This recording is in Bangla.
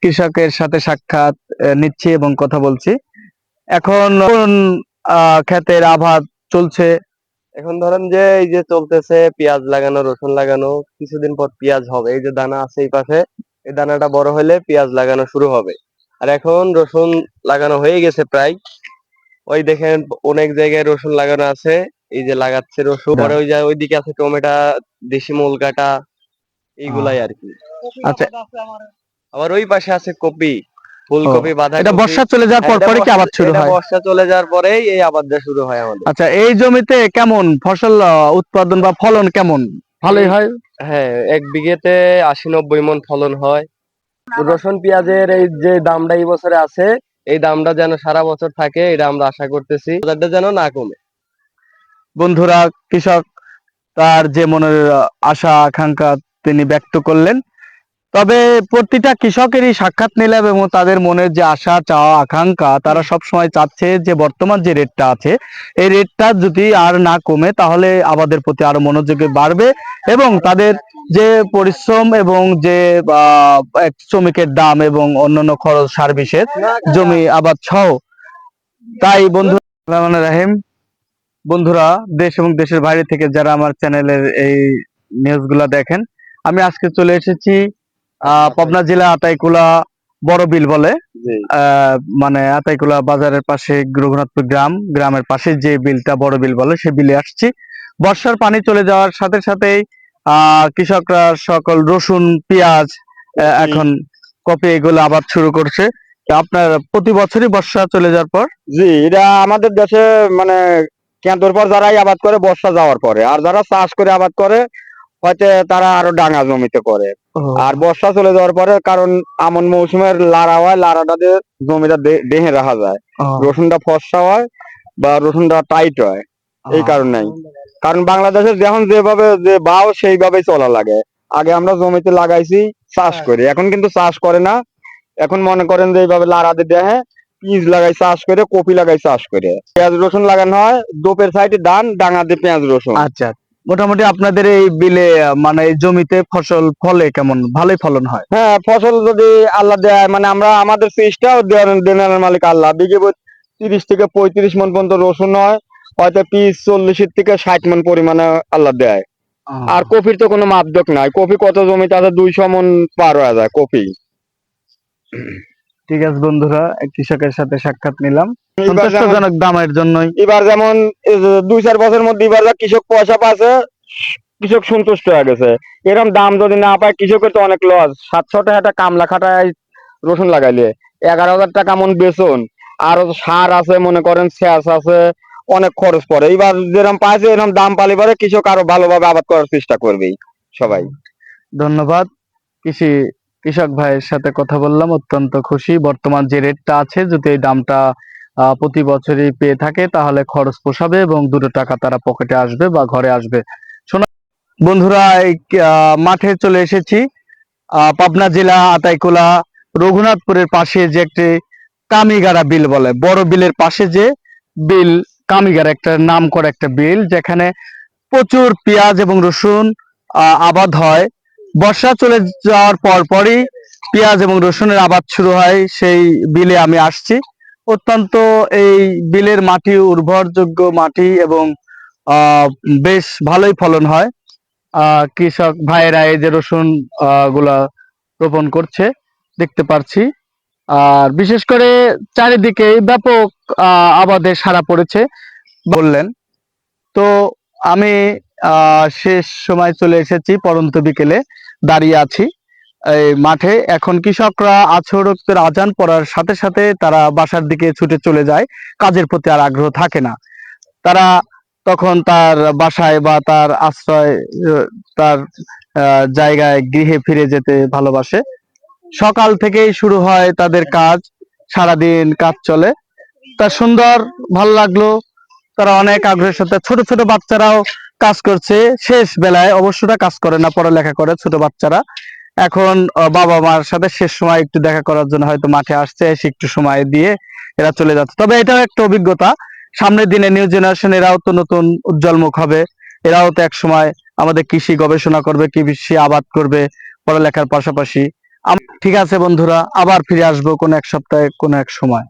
কৃষকের সাথে সাক্ষাৎ নিচ্ছি এবং কথা বলছি। এখন ক্ষেতের আবাদ চলছে। এখন ধরেন যে এই যে চলতেছে পেঁয়াজ লাগানো রসুন লাগানো কিছুদিন পর পেঁয়াজ হবে। এই যে দানা আছে এই পাশে এই দানাটা বড় হলে পেঁয়াজ লাগানো শুরু হবে। আর এখন রসুন লাগানো হয়ে গেছে প্রায়। ওই দেখেন অনেক জায়গায় রসুন লাগানো আছে। এই যে লাগাচ্ছে রসুন। পরে ওই যে ওইদিকে আছে টমেটো দেশি মূল কাটা এইগুলাই আর কি। আচ্ছা। আবার ওই পাশে আছে কপি ফুলকপি বাঁধা এটা বর্ষা চলে যাওয়ার পর পরে কি আবাদ শুরু হয়? বর্ষা চলে যাওয়ার পরেই এই আবাদটা শুরু হয় আমাদের। আচ্ছা এই জমিতে কেমন ফসল উৎপাদন বা ফলন কেমন? ভালোই হয়? হ্যাঁ এক বিঘেতে আশি নব্বই মন ফলন হয়। রসুন পেঁয়াজের এই যে দামটা এই বছরে আছে এই দামটা যেন সারা বছর থাকে এটা আমরা আশা করতেছি। বাজারটা যেন না কমে। বন্ধুরা কৃষক তার যে মনের আশা আকাঙ্ক্ষা তিনি ব্যক্ত করলেন। তবে প্রতিটা কৃষকেরই সাক্ষাৎ নিলাম এবং তাদের মনের যে আশা চাওয়া আকাঙ্ক্ষা তারা সব সময় চাচ্ছে যে বর্তমান যে রেটটা আছে এই রেটটা যদি আর না কমে তাহলে আমাদের প্রতি আরও মনোযোগে বাড়বে এবং তাদের যে পরিশ্রম এবং যে শ্রমিকের দাম এবং অন্যান্য খরচ সার বিশেষ জমি আবাদ সহ। তাই বন্ধু রহমান রাহিম বন্ধুরা দেশ এবং দেশের বাইরে থেকে যারা আমার চ্যানেলের এই নিউজগুলো দেখেন আমি আজকে চলে এসেছি পাবনা জেলা আতাইকুলা বড় বিল বলে। মানে আতাইকুলা বাজারের পাশে রঘুনাথপুর গ্রাম গ্রামের পাশে যে বিলটা বড় বিল বলে সে বিলে আসছি। বর্ষার পানি চলে যাওয়ার সাথে সাথেই কৃষকরা সকল রসুন পেঁয়াজ এখন কপি এগুলো আবাদ শুরু করছে। আপনার প্রতি বছরই বর্ষা চলে যাওয়ার পর? জি এটা আমাদের দেশে মানে কেন্দ্র পর যারাই আবাদ করে বর্ষা যাওয়ার পরে। আর যারা চাষ করে আবাদ করে হয়তো তারা আরও ডাঙা জমিতে করে। আর বর্ষা চলে যাওয়ার পরে কারণ আমন মৌসুমের লাড়া হয় লাড়াটা দিয়ে জমিটা দেহে রাখা যায়। রসুনটা ফর্সা হয় বা রসুনটা টাইট হয় এই কারণেই। কারণ বাংলাদেশে যখন যেভাবে যে বাও সেইভাবেই চলা লাগে। আগে আমরা জমিতে লাগাইছি চাষ করে। এখন কিন্তু চাষ করে না। এখন মনে করেন যে এইভাবে লাড়াতে দেহে পিস লাগাই চাষ করে কপি লাগাই চাষ করে। পেঁয়াজ রসুন লাগানো হয় দোপের সাইডে ধান দিয়ে পেঁয়াজ রসুন। আচ্ছা মোটামুটি আপনাদের এই বিলে মানে জমিতে ফসল ফলে কেমন? ভালোই ফলন হয়? হ্যাঁ ফসল যদি আল্লাহ দেয় মানে আমরা আমাদের চেষ্টাও দেনার মালিক আল্লাহ। বিঘে তিরিশ থেকে পঁয়ত্রিশ মন পর্যন্ত রসুন হয় হয়তো পিস চল্লিশের থেকে ষাট মন পরিমাণে আল্লাহ দেয়। আর কপির তো কোনো মাপদক নাই। কপি কত জমিতে আছে? দুইশো মন পার হয়ে যায় কপি ঠিক আছে বন্ধুরা কৃষকের সাথে সাক্ষাৎ নিলাম। সন্তোষজনক দামের জন্যই। এবার যেমন দুই চার বছরের মধ্যে এবার যা কৃষক পয়সা পাচ্ছে কৃষক সন্তুষ্ট হয়ে গেছে। এরকম দাম যদি না পায় কৃষকের তো অনেক লস। সাতশো টাকা কামলা খাটায় রসুন লাগাইলে। এগারো হাজার টাকা মন বেতন আর সার আছে মনে করেন সেচ আছে অনেক খরচ পড়ে। এবার যেরকম পাইছে এরকম দাম পালি পরে কৃষক আরও ভালোভাবে আবাদ করার চেষ্টা করবেই সবাই। ধন্যবাদ। কৃষি কৃষক ভাইয়ের সাথে কথা বললাম, অত্যন্ত খুশি। বর্তমান যে রেটটা আছে, যদি এই দামটা প্রতি বছরই পেয়ে থাকে, তাহলে খরচ পোষাবে এবং দুটো টাকা তারা পকেটে আসবে বা ঘরে আসবে। শোনা বন্ধুরা, এই মাঠে চলে এসেছি। পাবনা জেলা আতাইকুলা, রঘুনাথপুরের পাশে যে একটি কামিগারা বিল বলে, বড় বিলের পাশে যে বিল কামিগারা একটা নাম করা একটা বিল, যেখানে প্রচুর পেঁয়াজ এবং রসুন আবাদ হয়। বর্ষা চলে যাওয়ার পর পরই পেঁয়াজ এবং রসুনের আবাদ শুরু হয়, সেই বিলে আমি আসছি। অত্যন্ত এই বিলের মাটি উর্বরযোগ্য মাটি এবং বেশ ভালোই ফলন হয়। কৃষক ভাইয়েরা এই যে রসুনগুলা রোপণ করছে, দেখতে পারছি। আর বিশেষ করে চারিদিকে ব্যাপক আবাদে সারা পড়েছে বললেন। তো আমি শেষ সময় চলে এসেছি, পরন্ত বিকেলে দাঁড়িয়ে আছি এই মাঠে। এখন কৃষকরা আছরক্তের আজান পড়ার সাথে সাথে তারা বাসার দিকে ছুটে চলে যায়, কাজের প্রতি আর আগ্রহ থাকে না। তারা তখন তার বাসায় বা তার আশ্রয় তার জায়গায় গৃহে ফিরে যেতে ভালোবাসে। সকাল থেকেই শুরু হয় তাদের কাজ, সারাদিন কাজ চলে। তা সুন্দর, ভালো লাগল। তারা অনেক আগ্রহের সাথে, ছোট ছোট বাচ্চারাও কাজ করছে, শেষ বেলায় অবশ্যটা কাজ করে না, পড়ালেখা করে ছোট বাচ্চারা। এখন বাবা মার সাথে শেষ সময় একটু দেখা করার জন্য হয়তো মাঠে আসছে, এসে একটু সময় দিয়ে এরা চলে যাচ্ছে। তবে এটাও একটা অভিজ্ঞতা। সামনের দিনে নিউ জেনারেশন এরাও তো নতুন উজ্জ্বল মুখ হবে। এরাও তো এক সময় আমাদের কৃষি গবেষণা করবে, কৃষি আবাদ করবে পড়ালেখার পাশাপাশি। ঠিক আছে বন্ধুরা, আবার ফিরে আসব কোন এক সপ্তাহে, কোন এক সময়।